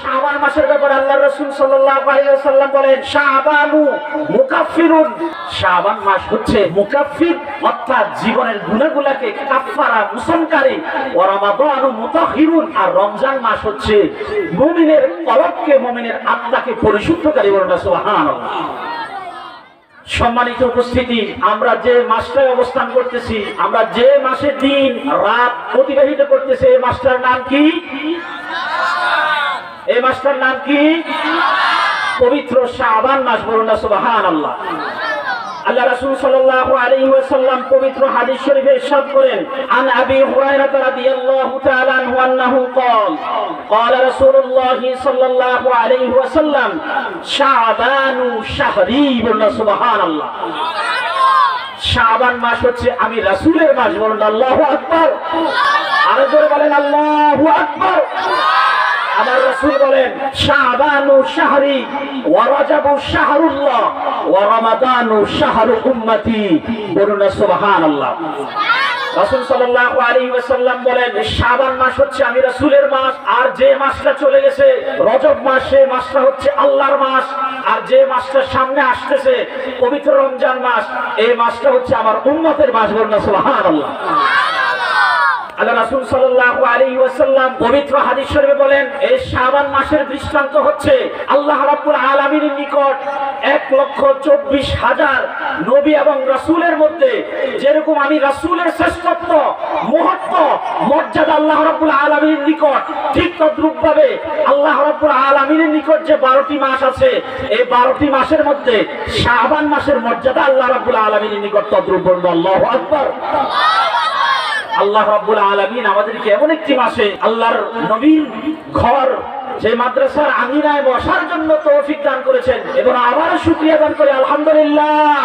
শাবান মাসের ব্যাপারে আল্লাহ রসুল ওয়াসাল্লাম বলেন মুকাফফিরুন। শাবান মাস হচ্ছে মুকাফফির, অর্থাৎ জীবনের ওয়া রমাদানু মুতাহহিরুন আর রমজান মাস হচ্ছে মুমিনের মুমিনের আত্মাকে পরিশুদ্ধকারী সম্মানিত উপস্থিতি, আমরা যে মাসটায় অবস্থান করতেছি, আমরা যে মাসে দিন, রাত অতিবাহিত করতেছি, এই মাসটার নাম কি? এই মাসটার নাম কি পবিত্র শাবান মাস বলুন না সুবহান আল্লাহ আল্লাহ রাসূল সাল্লাল্লাহু আলাইহি ওয়াসাল্লাম পবিত্র হাদিস শরীফে ইরশাদ করেন আন আবি হুরায়রা রাদিয়াল্লাহু তাআলা আনহু আন্নাহু قال قال رسول الله صلى الله عليه وسلم شعبان شهري বলুন সুবহানাল্লাহ শাবান মাস হচ্ছে আমি রাসূলের মাস বলুন আল্লাহু আকবার আরো জোরে বলেন আল্লাহু আকবার আমার রাসূল বলেন, শাবানু শাহরি ওয়া রাজাবু শাহরুল্লাহ ওয়া রমাদানু শাহরু উম্মতি বলুন সুবহানাল্লাহ। রাসূল সাল্লাল্লাহু আলাইহি ওয়াসাল্লাম বলেন, শাবান মাস হচ্ছে আমি রাসূলের মাস, আর যে মাসটা চলে গেছে, রজব মাস সেই মাসটা হচ্ছে আল্লাহর মাস, আর যে মাসটা সামনে আসতেছে, পবিত্র রমজান মাস, এই মাসটা হচ্ছে আমার উম্মতের মাস বলুন সুবহানাল্লাহ। আল্লাহ রাসূল সাল্লাল্লাহু আলাইহি পবিত্র হাদিস শরীফে বলেন এই শাবান মাসের দৃষ্টান্ত হচ্ছে আল্লাহ রাব্বুল আলামিনের নিকট এক লক্ষ চব্বিশ হাজার নবী এবং রাসূলের মধ্যে যেরকম আমি রাসূলের শ্রেষ্ঠত্ব, মহত্ব, মর্যাদা আল্লাহ রাব্বুল নিকট, ঠিক তদ্রূপ ভাবে আল্লাহ রাব্বুল আলামিনের নিকট যে বারোটি মাস আছে, এই বারোটি মাসের মধ্যে শাবান মাসের মর্যাদা আল্লাহ রাব্বুল আলামিনের নিকট তদ্রূপ আল্লাহু আল্লাহ রাব্বুল আলামিন আমাদেরকে এমন একটি মাসে আল্লাহর নবীর ঘর, যে মাদ্রাসার আঙিনায় বসার জন্য তৌফিক দান করেছেন এবং আবার শুকরিয়া দান করে আলহামদুলিল্লাহ।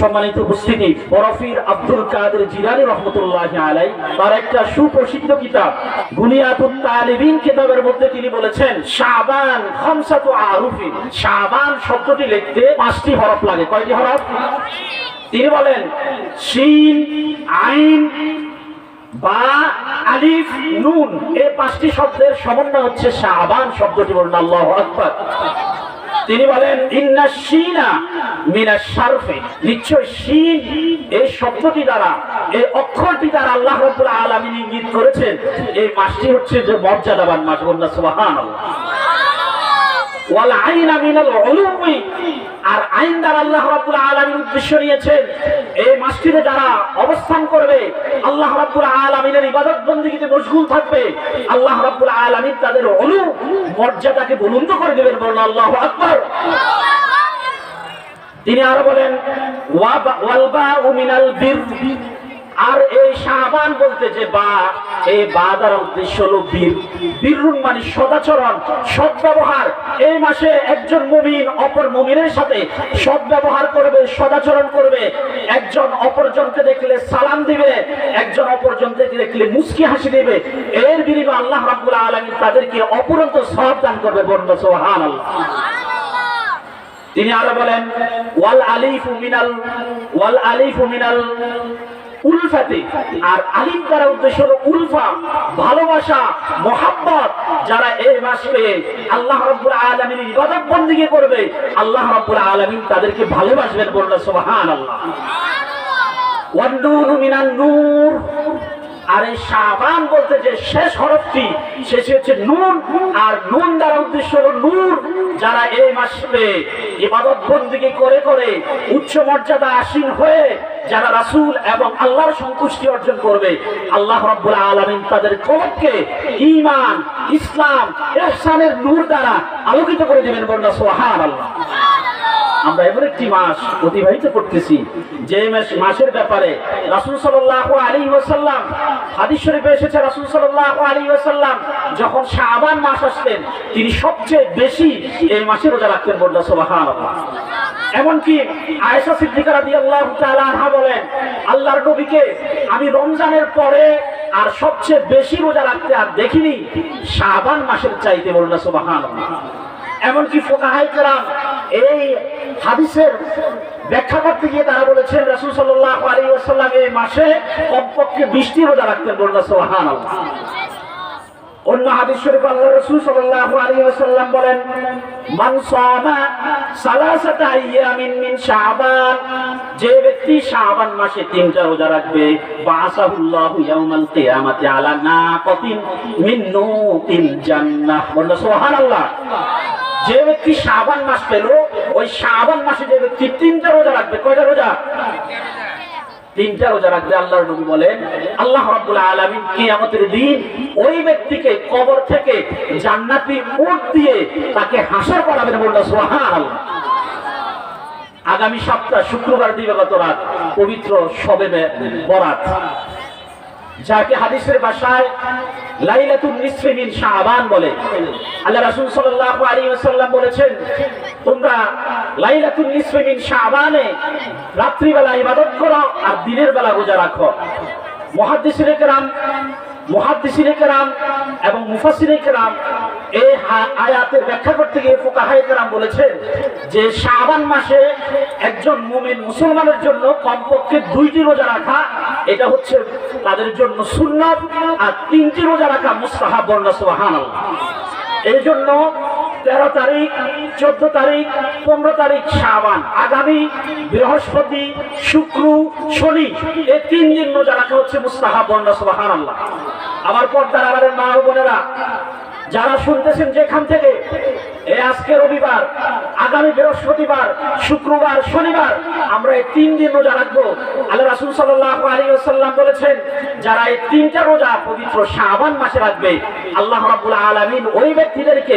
সম্মানিত উপস্থিতি, বরফির আব্দুল কাদের জিলানি রহমতুল্লাহ আলাই তার একটা সুপ্রসিদ্ধ কিতাব বুনিয়াতুত তালিবিন কিতাবের মধ্যে তিনি বলেছেন, শাবান খামসাতু আরুফি শাবান শব্দটি লিখতে পাঁচটি হরফ লাগে। কয়টি হরফ? তিনি বলেন, শিন, আইন বা আলিফ, নুন এই পাঁচটি শব্দের সমন্বয় হচ্ছে শাবান শব্দটি বলুন, আল্লাহ আকবার। তিনি বলেন, ইন্না শিনা মিনা শারফে। নিশ্চয় শিন এই শব্দটি দ্বারা, এই অক্ষরটি দ্বারা আল্লাহ রাব্বুল আলামিন ইঙ্গিত করেছেন, এই মাসটি হচ্ছে যে মর্যাদাবান মাস বলুন সুবহানাল্লাহ। ওয়াল আইনা মিনাল উলুমি আর আইন দ্বারা আল্লাহ রাব্বুল আলামিন উদ্দেশ্য নিয়েছেন এই মসজিদে যারা অবস্থান করবে, আল্লাহ রাব্বুল আলামিনের ইবাদত বন্দীতে মশগুল থাকবে, আল্লাহ রাব্বুল আলামিন তাদের অনু মর্যাদাকে বুলন্দ করে দেবেন বলেন, আল্লাহু আকবার। তিনি আরও বলেন ওয়া ওয়াল বা আর এই শাহবান বলতে যে বা, এই বা দ্বারা উদ্দেশ্য হলো বীর। বীরুন মানে সদাচরণ সৎ ব্যবহার এই মাসে একজন মুমিন অপর মুমিনের সাথে সৎ ব্যবহার করবে, সদাচরণ করবে। একজন অপরজনকে দেখলে সালাম দিবে, একজন অপরজনকে দেখলে মুস্কি হাসি দিবে। এর বিনিময়ে আল্লাহ রাব্বুল আলামিন তাদেরকে অপরন্ত সব দান করবে বন্ধ সুবহানাল্লাহ। তিনি আরও বলেন, ওয়াল আলিফু মিনাল, ওয়াল আলিফু মিনাল উলফাতে। আর আলিম দ্বারা উদ্দেশ্য হলো উলফা ভালোবাসা মোহাম্মত যারা এই মাস পেয়ে আল্লাহ রব্বুল আলমীর ইবাদত বন্দিকে করবে আল্লাহ রব্বুল আলমিন তাদেরকে ভালোবাসবেন বলল সোহান আল্লাহ নূরু মিনান নূর। আর এই শাবান বলতে যে শেষ হরফটি শেষে হচ্ছে নুন আর নুন দ্বারা উদ্দেশ্য হল নূর। যারা এই মাসে ইবাদত বন্দিকে করে করে উচ্চ মর্যাদা আসীন হয়ে যারা রাসূল এবং আল্লাহর সন্তুষ্টি অর্জন করবে, আল্লাহ রাব্বুল আলামিন তাদের কলবকে ইমান ইসলাম ইহসানের নূর দ্বারা আলোকিত করে দেবেন দিবেন বলনা সুবহানাল্লাহ। আমরা এমন একটি মাস অতিবাহিত করতেছি, যে মাসের ব্যাপারে রাসূল সাল্লাহ আলাইহি ওয়াসাল্লাম, হাদিস শরীফে এসেছে, রাসূল সাল্লাহ আলাইহি ওয়াসাল্লাম যখন শাবান মাস আসতেন, তিনি সবচেয়ে বেশি এই মাসে রোজা রাখতেন সুবহানাল্লাহ। এমনকি আয়েশা সিদ্দিকা রাদিয়াল্লাহু আল্লাহ আনহা বলেন, আল্লাহর নবীকে আমি রমজানের পরে আর সবচেয়ে বেশি রোজা রাখতে আর দেখিনি, শাবান মাসের চাইতে বললেন, সুবহানাল্লাহ। এমনকি ফোকাহাই কেরাম এই হাদিসের ব্যাখ্যা করতে গিয়ে তারা বলেছেন, রাসূল ওয়াসাল্লাম এই মাসে কমপক্ষে 20টি রোজা রাখতেন সুবহানাল্লাহ। অন্য হাদিস শরীফ আল্লাহ রাসূল সাল্লাল্লাহু আলাইহি ওয়াসাল্লাম বলেন, মান যে ব্যক্তি মাসে তিনটা রাখবে আলা মিন বলল যে ব্যক্তি শাবান মাস পেল, ওই শাবান মাসে যে ব্যক্তি তিনটা রোজা রাখবে, কয়টা রোজা? তিনটা রোজা রাখবে, আল্লাহর নবী বলেন, আল্লাহ রাব্বুল আলামিন কিয়ামতের দিন ওই ব্যক্তিকে কবর থেকে জান্নাতি উট দিয়ে তাকে হাসর করাবেন বলল, সুবহানাল্লাহ। আগামী সপ্তাহ শুক্রবার দিবাগত রাত, পবিত্র শবে বে- বরাত। যাকে হাদিসের ভাষায় লাইলাতুন নিসফি মিন শাবান বলে। আল্লাহ রাসূল সাল্লাল্লাহু আলাইহি ওয়াসাল্লাম বলেছেন, তোমরা লাইলাতুন নিসফি মিন শাবানে রাত্রিবেলা ইবাদত করো আর দিনের বেলা রোজা রাখো। মুহাদ্দিসিনে কেরাম মুহাদ্দিসিনে কেরাম এবং মুফাসসিরে কেরাম এই আয়াতের ব্যাখ্যা করতে গিয়ে ফুকাহায়ে কেরাম বলেছেন যে শাবান মাসে একজন মুমিন মুসলমানের জন্য কমপক্ষে দুইটি রোজা রাখা এটা হচ্ছে তাদের জন্য সুন্নত আর তিনটি রোজা রাখা মুস্তাহাব বর্ণা, সুবহানাল্লাহ। এই জন্য তেরো তারিখ, চোদ্দ তারিখ, পনেরো তারিখ শাবান, আগামী বৃহস্পতি, শুক্র, শনি এই তিন দিন রোজা রাখা হচ্ছে মুস্তাহাব বর্ণা, সুবহানাল্লাহ। আমার পর্দার আমাদের মা বোনেরা যারা শুনতেছেন যেখান থেকে, এ আজকে রবিবার, আগামী বৃহস্পতিবার, শুক্রবার, শনিবার, আমরা এই তিন দিন রোজা রাখব। আল্লাহ রাসুল সাল্লাল্লাহু আলাইহি ওয়াসাল্লাম বলেছেন, যারা এই তিনটা রোজা পবিত্র শাবান মাসে রাখবে, আল্লাহ রাব্বুল আলামিন ওই ব্যক্তিদেরকে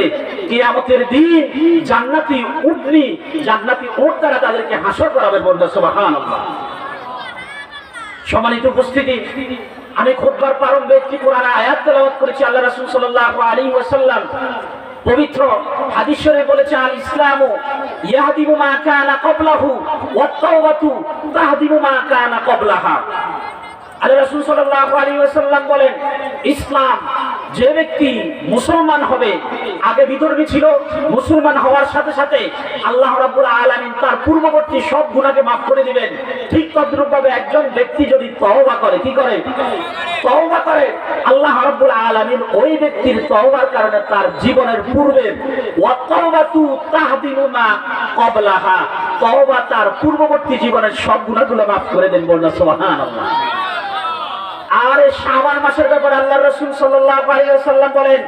কিয়ামতের দিন জান্নাতি উটনি, জান্নাতি উট দ্বারা তাদেরকে হাসর করাবে বলতে সুবহানাল্লাহ। সম্মানিত উপস্থিতি আমি খুববার পারম ব্যক্তি কোরআন আয়াত তেলাওয়াত করেছি আল্লাহ রাসূল সাল্লাল্লাহু আলাইহি ওয়াসাল্লাম। পবিত্র হাদিস শরীফে বলেছে, আল ইসলামু ইয়াহদিমু মা কানা ক্বাবলাহু ওয়াত তাওবাতু তাহদিমু মা কানা ক্বাবলাহা। আল্লাহ রাসূল সাল্লাল্লাহু আলাইহি ওয়াসাল্লাম বলেন, ইসলাম যে ব্যক্তি মুসলমান হবে, আগে বিধর্মী ছিল, মুসলমান হওয়ার সাথে সাথে আল্লাহ রাব্বুল আলামিন তার পূর্ববর্তী সব গুনাহকে মাফ করে দিবেন। ঠিক তদ্রূপভাবে একজন ব্যক্তি যদি তহবা করে, কি করে? তওবা করে। আল্লাহ রাব্বুল আলামিন ওই ব্যক্তির তহবার কারণে তার জীবনের পূর্বে তওবা তার পূর্ববর্তী জীবনের সব গুনাহগুলো মাফ করে দেন বলনা সুবহানাল্লাহ। আর শাবান মাসের ব্যাপারে আল্লাহ রসুল ওয়াসাল্লাম বলেন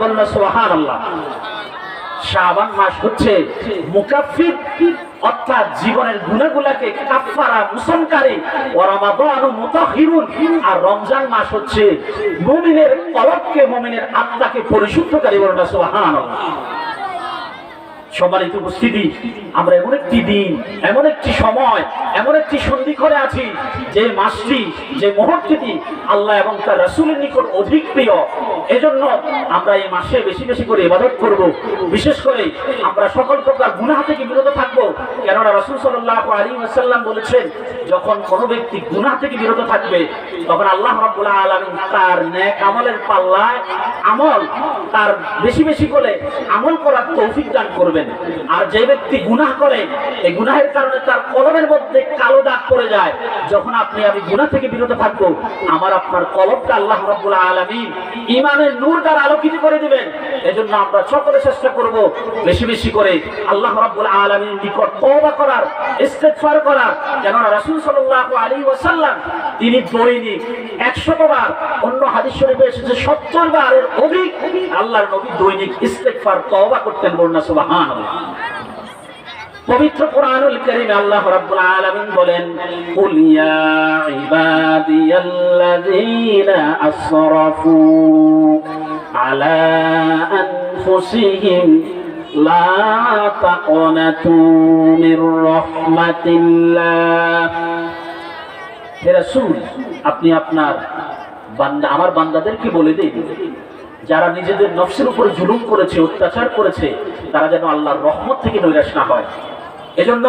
বলনা সুবহানাল্লাহ। শাবান মাস হচ্ছে মুকাফফির অর্থাৎ জীবনের গুনাহগুলোকে কাফফারা মুসলকারী ওয়া রমাদানু মুতাহহিরুন আর রমজান মাস হচ্ছে মুমিনের কলবকে, মুমিনের আত্মাকে পরিশুদ্ধকারী বলনা সুবহানাল্লাহ। সম্মানিত উপস্থিতি, আমরা এমন একটি দিন, এমন একটি সময়, এমন একটি সন্ধিক্ষণে আছি, যে মাসটি, যে মুহূর্তটি আল্লাহ এবং তার রাসূলের নিকট অধিক প্রিয়। এজন্য আমরা এই মাসে বেশি বেশি করে ইবাদত করব। বিশেষ করে আমরা সকল প্রকার গুনাহ থেকে বিরত থাকব। কেননা রাসূল সাল্লাল্লাহু আলাইহি ওয়াসাল্লাম বলেছেন, যখন কোনো ব্যক্তি গুনাহ থেকে বিরত থাকবে, তখন আল্লাহ রাব্বুল আলামিন তার নেক আমলের পাল্লায় আমল, তার বেশি বেশি করে আমল করার তৌফিক দান করবেন। আর যে ব্যক্তি গুনাহ করে, এই গুনাহের কারণে তার কলমের মধ্যে কালো দাগ পড়ে যায়। যখন আপনি, আমি গুনাহ থেকে বিরত থাকব, আমার আপনার কলমটা আল্লাহ রাব্বুল আলামিন ইমানের নূর দ্বারা আলোকিত করে দিবেন। এজন্য আমরা সকলে চেষ্টা করব বেশি বেশি করে আল্লাহ রাব্বুল আলামিন নিকট তওবা করার, ইস্তেগফার করার। কেননা রাসূল সাল্লাল্লাহু আলাইহি ওয়াসাল্লাম, তিনি দৈনিক 100 বার অন্য হাদিস শরীফে এসেছে 70 বারের অধিক আল্লাহর নবী দৈনিক ইস্তেগফার, তওবা করতেন বলনা সুবহানাল্লাহ পবিত্র কোরআনুল কারীমে আল্লাহ রাব্বুল আলামিন বলেন, কুল ইয়া ইবাদিয়াল্লাযীনা আসরাফু আলা আনফুসিহিম, লা তাকনাতু মির রাহমাতিল্লাহ। হে রাসূল, আপনি আপনার বান্দা, আমার বান্দাদেরকে বলে দিন। যারা নিজেদের নফসের উপর জুলুম করেছে, অত্যাচার করেছে, তারা যেন আল্লাহর রহমত থেকে নৈরাশ না হয়। এজন্য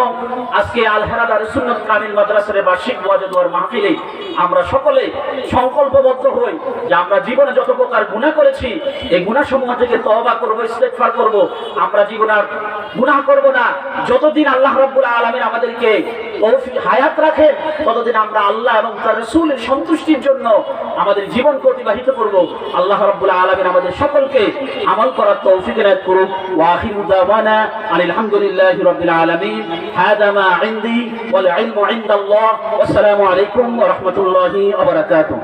আজকে আল হেরাদ আর সুন্নত কামিল মাদ্রাসার বার্ষিক ওয়াজেদুয়ার মাহফিলে আমরা সকলে সংকল্পবদ্ধ হই যে আমরা জীবনে যত প্রকার গুনাহ করেছি, এই গুনাহসমূহ থেকে তওবা করব, ইস্তেগফার করব। আমরা জীবনে আর গুনাহ করব না। যতদিন আল্লাহ রাব্বুল আলামিন আমাদেরকে হায়াত রাখেন। ততদিন আমরা আল্লাহ এবং তার রসুলের সন্তুষ্টির জন্য আমাদের জীবনকে অতিবাহিত করব। আল্লাহ রাব্বুল আলামিন আমাদের সকলকে আমল করার তৌফিক এনায়েত করুক। ওয়াখির দাওয়ানা আনিল হামদুলিল্লাহি রাব্বিল আলামিন। হাদা মা ইনদি ওয়াল ইলমু ইনদাল্লাহ। ওয়াসসালামু আলাইকুম ওয়া রাহমাতুল্লাহি ওয়া বারাকাতুহু।